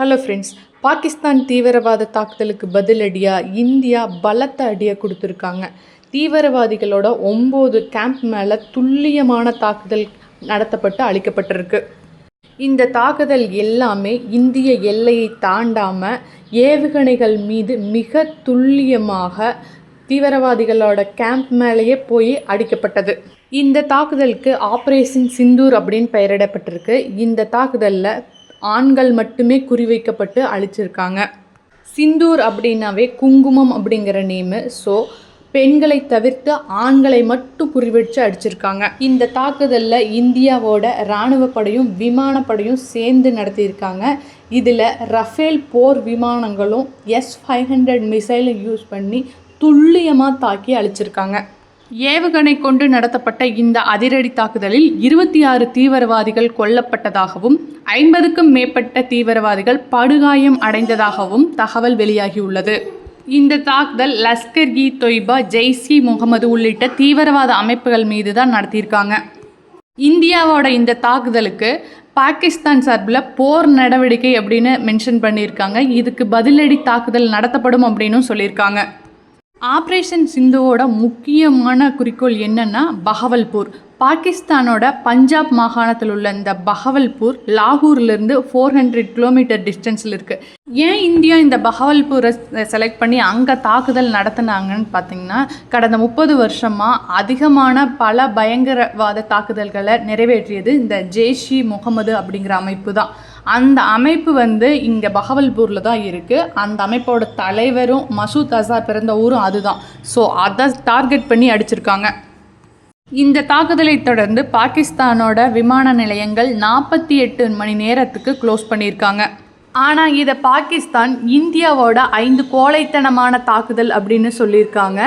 Hello friends Pakistan தீவிரவாத தாக்குதலுக்கு பதிலடியாக இந்தியா பலத்த அடியை கொடுத்துருக்காங்க. தீவிரவாதிகளோட ஒம்பது கேம்ப் மேலே துல்லியமான தாக்குதல் நடத்தப்பட்டு அழிக்கப்பட்டிருக்கு. இந்த தாக்குதல் எல்லாமே இந்திய எல்லையை தாண்டாமல் ஏவுகணைகள் மீது மிக துல்லியமாக தீவிரவாதிகளோட கேம்ப் மேலேயே போய் அடிக்கப்பட்டது. இந்த தாக்குதலுக்கு ஆப்ரேஷன் சிந்தூர் அப்படின்னு பெயரிடப்பட்டிருக்கு. இந்த தாக்குதலில் ஆண்கள் மட்டுமே குறிவைக்கப்பட்டு அழிச்சிருக்காங்க. சிந்தூர் அப்படின்னாவே குங்குமம் அப்படிங்கிற நேமு. ஸோ பெண்களை தவிர்த்து ஆண்களை மட்டும் குறிவச்சு அடிச்சிருக்காங்க. இந்த தாக்குதலில் இந்தியாவோட இராணுவ படையும் விமானப்படையும் சேர்ந்து நடத்தியிருக்காங்க. இதில் ரஃபேல் போர் விமானங்களும் எஸ் ஃபைவ் ஹண்ட்ரட் மிசைலை யூஸ் பண்ணி துல்லியமாக தாக்கி அழிச்சிருக்காங்க. ஏவுகணை கொண்டு நடத்தப்பட்ட இந்த அதிரடி தாக்குதலில் இருபத்தி ஆறு தீவிரவாதிகள் கொல்லப்பட்டதாகவும் ஐம்பதுக்கும் மேற்பட்ட தீவிரவாதிகள் படுகாயம் அடைந்ததாகவும் தகவல் வெளியாகியுள்ளது. இந்த தாக்குதல் லஷ்கர் இ தொய்பா ஜெய்சி முகமது உள்ளிட்ட தீவிரவாத அமைப்புகள் மீது தான் நடத்தியிருக்காங்க. இந்தியாவோட இந்த தாக்குதலுக்கு பாகிஸ்தான் சார்பில் போர் நடவடிக்கை அப்படின்னு மென்ஷன் பண்ணியிருக்காங்க. இதுக்கு பதிலடி தாக்குதல் நடத்தப்படும் அப்படின்னும் சொல்லியிருக்காங்க. ஆப்ரேஷன் சிந்துவோட முக்கியமான குறிக்கோள் என்னன்னா பஹவல்பூர் பாகிஸ்தானோட பஞ்சாப் மாகாணத்தில் உள்ள இந்த பஹவல்பூர் லாகூர்லேருந்து ஃபோர் ஹண்ட்ரட் கிலோமீட்டர் டிஸ்டன்ஸில் இருக்குது ஏன் இந்தியா இந்த பஹவல்பூரை செலக்ட் பண்ணி அங்கே தாக்குதல் நடத்தினாங்கன்னு பார்த்தீங்கன்னா கடந்த முப்பது வருஷமாக அதிகமான பல பயங்கரவாத தாக்குதல்களை நிறைவேற்றியது இந்த ஜெய்ஷி முகமது அப்படிங்கிற அமைப்பு தான். அந்த அமைப்பு வந்து இங்கே பகவல்பூரில் தான் இருக்குது அந்த அமைப்போட தலைவரும் மசூத் அசார் பிறந்த ஊரும் அதுதான். ஸோ அதை டார்கெட் பண்ணி அடிச்சிருக்காங்க. இந்த தாக்குதலை தொடர்ந்து பாகிஸ்தானோட விமான நிலையங்கள் நாற்பத்தி எட்டு மணி நேரத்துக்கு க்ளோஸ் பண்ணியிருக்காங்க. ஆனால் இதை பாகிஸ்தான் இந்தியாவோட ஐந்து கோழைத்தனமான தாக்குதல் அப்படின்னு சொல்லியிருக்காங்க.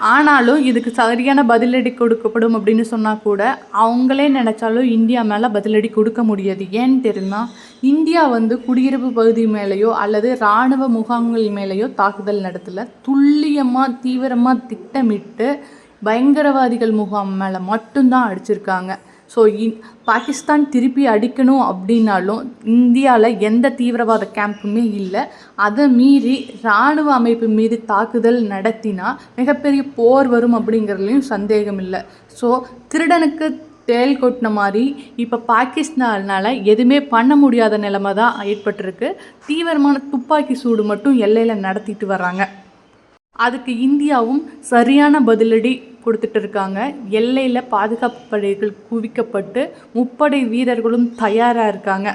ஆனாலும் இதுக்கு சரியான பதிலடி கொடுக்கப்படும் அப்படின்னு சொன்னால் கூட அவங்களே நினச்சாலும் இந்தியா மேலே பதிலடி கொடுக்க முடியாது. ஏன்னு தெரியுமா? இந்தியா வந்து குடியிருப்பு பகுதி மேலேயோ அல்லது இராணுவ முகாம்கள் மேலேயோ தாக்குதல் நடத்தல. துல்லியமாக தீவிரமாக திட்டமிட்டு பயங்கரவாதிகள் முகாம் மேலே மட்டும்தான் அடிச்சிருக்காங்க. ஸோ இன் பாகிஸ்தான் திருப்பி அடிக்கணும் அப்படின்னாலும் இந்தியாவில் எந்த தீவிரவாத கேம்புமே இல்லை. அதை மீறி இராணுவ அமைப்பு மீது தாக்குதல் நடத்தினா மிகப்பெரிய போர் வரும் அப்படிங்கிறதுலையும் சந்தேகம் இல்லை. ஸோ திருடனுக்கு தேல் கொட்டின மாதிரி இப்போ பாகிஸ்தானால் எதுவுமே பண்ண முடியாத நிலைமை தான் ஏற்பட்டிருக்கு. தீவிரமான துப்பாக்கி சூடு மட்டும் எல்லையில் நடத்திட்டு வர்றாங்க. அதுக்கு இந்தியாவும் சரியான பதிலடி கொடுத்துட்டு இருக்காங்க எல்லையில் பாதுகாப்பு படைகள் குவிக்கப்பட்டு முப்படை வீரர்களும் தயாராக இருக்காங்க.